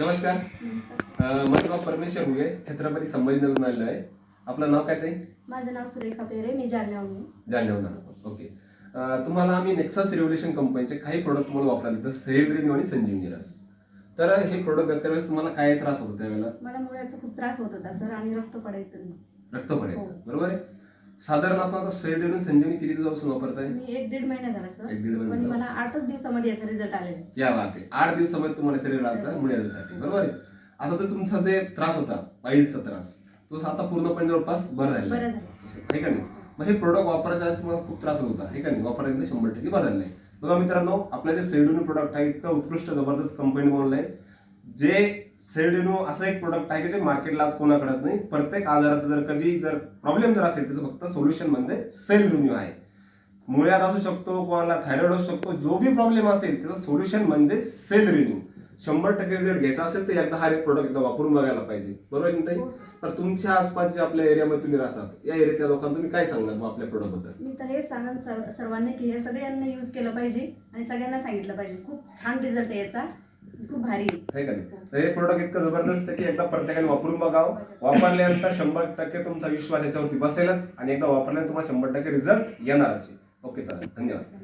नमस्कार. माझं नाव परमेश्वर हुगे छत्रपती संभाजीनगरहून आलेलो आहे. आपलं नाव काय ते माझं नाव सुरेखा पेरे मी जालन्याहून. जालन्याहून आलो. ओके. अं, तुम्हाला आम्ही नेक्सस रेव्होल्युशन कंपनीचे काही प्रोडक्ट तुम्हाला वापरायला जसं सेल रिन्यू आणि संजीवनी रस तर हे प्रोडक्ट त्यावेळेस तुम्हाला काय त्रास होतो त्यावेळेला? मला मुळ्याचा खूप त्रास होत होता सर आणि रक्त पडायचं. रक्त पडायचं. हो. बरोबर आहे? साधारण आपण आता सेल आणि संजीवनी किती दिवसापासून वापरताय? मी एक दीड महिना झाला सर. एक दीड पण महिना मला आठच दिवसामध्ये याचा रिझल्ट आलेला आहे. या बात आहे. आठ दिवसामध्ये तुम्हाला शरीर लागतं मुळ्यासाठी. बरोबर आहे? आता तर तुमचा जे त्रास होता पाईलचा त्रास तो आता पूर्णपणे जवळपास बरा आहे. बरं झालं आहे. का नाही? मग हे प्रोडक्ट वापरायच्या आधी तुम्हाला खूप त्रास होत होता हे का नाही? वापरायला शंभर टक्के बदल नाही बघा मित्रांनो आपलं जे सेल्डोनो प्रोडक्ट आहे इतकं उत्कृष्ट जबरदस्त कंपनी बनवलंय. जे सेल्डोनो असं एक प्रोडक्ट आहे की जे मार्केटला आज कोणाकडेच नाही. प्रत्येक आजाराचं जर कधी जर प्रॉब्लेम जर असेल त्याचं फक्त सोल्युशन म्हणजे सेल रिन्यू आहे. मुळ्यात असू शकतो कोणाला थायरॉइड असू शकतो जो बी प्रॉब्लेम असेल त्याचं सोल्युशन म्हणजे सेल रिन्यू शंभर टक्के रिझल्ट घ्यायचा असेल तर एकदा हा एक प्रोडक्ट एकदा वापरून बघायला पाहिजे. बरोबर की नाही हो. तर तुमच्या आसपास जे आपल्या एरियामध्ये तुम्ही राहतात. या एरियातल्या लोकांना तुम्ही काय सांगणार मग आपल्या प्रोडक्टबद्दल? मी तर हे सांगन सर्व- सर्वांनी की हे सगळ्यांनी यूज केलं पाहिजे आणि सगळ्यांना सांगितलं पाहिजे. खूप छान रिझल्ट आहे याचा. खूप भारी आहे. का नाही हे प्रोडक्ट इतकं जबरदस्त आहे की एकदा प्रत्येकाने वापरून बघावं वापरल्यानंतर शंभर टक्के तुमचा विश्वास याच्यावरती बसेलच आणि एकदा वापरल्यानंतर तुम्हाला शंभर टक्के रिझल्ट येणारच ओके चालेल धन्यवाद.